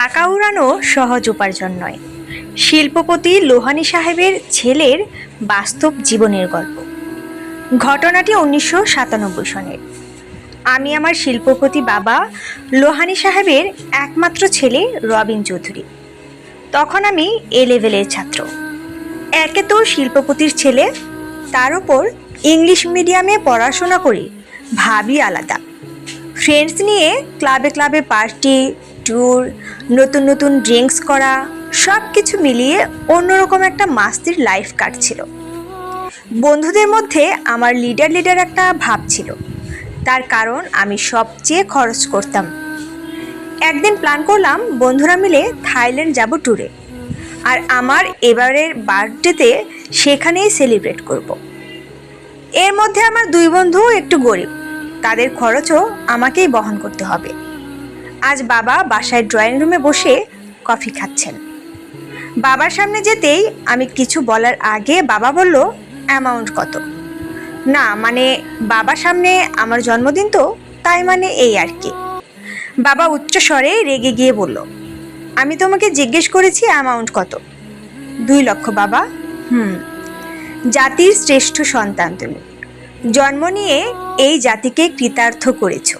টাকা উড়ানো সহজ উপার্জন নয়। শিল্পপতি লোহানী সাহেবের ছেলের বাস্তব জীবনের গল্প। ঘটনাটি উনিশশো সাতানব্বই সনের। আমি আমার শিল্পপতি বাবা লোহানী সাহেবের একমাত্র ছেলে রবিন চৌধুরী। তখন আমি এ লেভেলের ছাত্র। একে তো শিল্পপতির ছেলে, তার উপর ইংলিশ মিডিয়ামে পড়াশোনা করি ভাবি আলাদা। ফ্রেন্ডস নিয়ে ক্লাবে ক্লাবে পার্টি ট্যুর নতুন নতুন ড্রিঙ্কস করা সব কিছু মিলিয়ে অন্যরকম একটা মাস্তির লাইফ কাটছিল। বন্ধুদের মধ্যে আমার লিডার লিডার একটা ভাব ছিল। তার কারণ আমি সবচেয়ে খরচ করতাম। একদিন প্ল্যান করলাম বন্ধুরা মিলে থাইল্যান্ড যাব ট্যুরে আর আমার এবারের বার্থডেতে সেখানেই সেলিব্রেট করব। এর মধ্যে আমার দুই বন্ধু একটু গরিব। তাদের খরচও আমাকেই বহন করতে হবে। আজ বাবা বাসায় ড্রয়িং রুমে বসে কফি খাচ্ছেন। বাবার সামনে যেতেই আমি কিছু বলার আগে বাবা বলল, অ্যামাউন্ট কত? না মানে বাবার সামনে আমার জন্মদিন তো, তাই মানে এই আর কি। বাবা উচ্চ স্বরে রেগে গিয়ে বলল, আমি তোমাকে জিজ্ঞেস করেছি অ্যামাউন্ট কত? দুই লক্ষ, বাবা। হুম, জাতির শ্রেষ্ঠ সন্তান তুমি। জন্ম নিয়ে এই জাতিকে কৃতার্থ করেছ।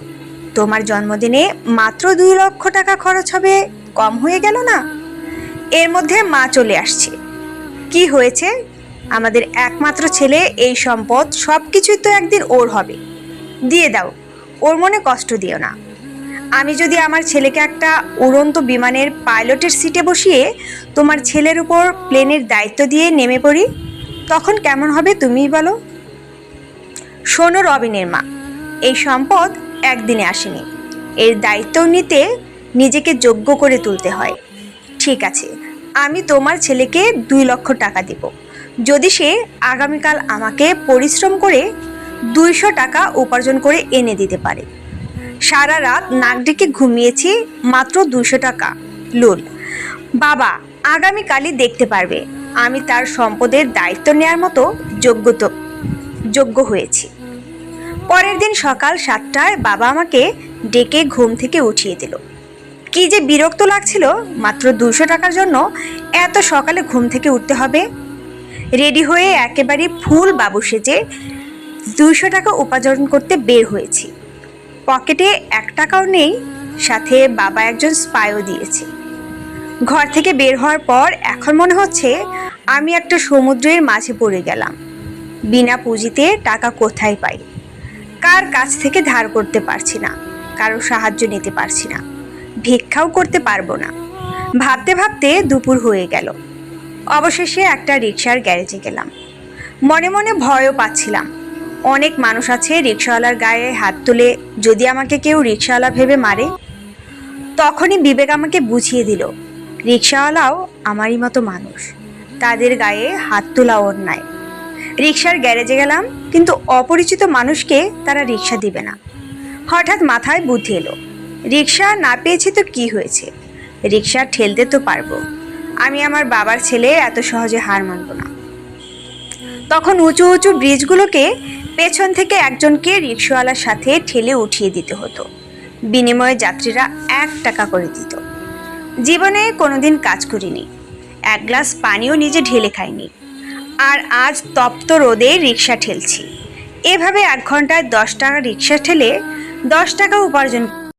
তোমার জন্মদিনে মাত্র দুই লক্ষ টাকা খরচ হবে, কম হয়ে গেল না? এর মধ্যে মা চলে আসছে। কি হয়েছে? আমাদের একমাত্র ছেলে, এই সম্পদ সব কিছুই তো একদিন ওর হবে। দিয়ে দাও, ওর মনে কষ্ট দিও না। আমি যদি আমার ছেলেকে একটা উড়ন্ত বিমানের পাইলটের সিটে বসিয়ে তোমার ছেলের উপর প্লেনের দায়িত্ব দিয়ে নেমে পড়ি, তখন কেমন হবে তুমিই বলো? শোনো রবিনের মা, এই সম্পদ একদিনে আসেনি। এর দায়িত্ব নিতে নিজেকে যোগ্য করে তুলতে হয়। ঠিক আছে, আমি তোমার ছেলেকে দুই লক্ষ টাকা দিব। যদি সে আগামীকাল আমাকে পরিশ্রম করে দুইশো টাকা উপার্জন করে এনে দিতে পারে। সারা রাত নাক ডেকে ঘুমিয়েছি, মাত্র দুশো টাকা। লুল, বাবা, আগামীকালই দেখতে পারবে। আমি তার সম্পদের দায়িত্ব নেওয়ার মতো যোগ্যত, যোগ্য হয়েছি। পরের দিন সকাল সাতটায় বাবা আমাকে ডেকে ঘুম থেকে উঠিয়ে দিল। কি যে বিরক্ত লাগছিল, মাত্র দুশো টাকার জন্য এত সকালে ঘুম থেকে উঠতে হবে। রেডি হয়ে একেবারে ফুল বাবু সেজে দুইশো টাকা উপার্জন করতে বের হয়েছি। পকেটে এক টাকাও নেই, সাথে বাবা একজন স্পাইও দিয়েছে। ঘর থেকে বের হওয়ার পর এখন মনে হচ্ছে আমি একটা সমুদ্রের মাঝে পড়ে গেলাম। বিনা পুঁজিতে টাকা কোথায় পাই? কার কাছ থেকে ধার করতে পারছি না কারও সাহায্য নিতে পারছি না, ভিক্ষাও করতে পারব না। ভাবতে ভাবতে দুপুর হয়ে গেল। অবশেষে একটা রিক্সার গ্যারেজে গেলাম। মনে মনে ভয়ও পাচ্ছিলাম। অনেক মানুষ আছে রিক্সাওয়ালার গায়ে হাত তুলে, যদি আমাকে কেউ রিক্সাওয়ালা ভেবে মারে? তখনই বিবেক আমাকে বুঝিয়ে দিল রিক্সাওয়ালাও আমারই মতো মানুষ। তাদের গায়ে হাত তোলা অন্যায়। রিক্সার গ্যারেজে গেলাম, কিন্তু অপরিচিত মানুষকে তারা রিক্সা দিবে না। হঠাৎ মাথায় বুদ্ধি এলো। রিক্সা না পেয়েছি তো কি হয়েছে? রিক্সা ঠেলতে তো পারব। আমি আমার বাবার ছেলে এত সহজে হার মানব না। তখন উঁচু উঁচু ব্রিজগুলোকে পেছন থেকে একজনকে রিক্সাওয়ালার সাথে ঠেলে উঠিয়ে দিতে হতো। বিনিময়ে যাত্রীরা এক টাকা করে দিত। জীবনে কোনোদিন কাজ করিনি। এক গ্লাস পানিও নিজে ঢেলে খাইনি। আর আজ তপ্ত রোদে রিক্সা ঠেলছি। এভাবে এক ঘন্টায় দশ টাকা রিক্সা ঠেলে দশ টাকা উপার্জন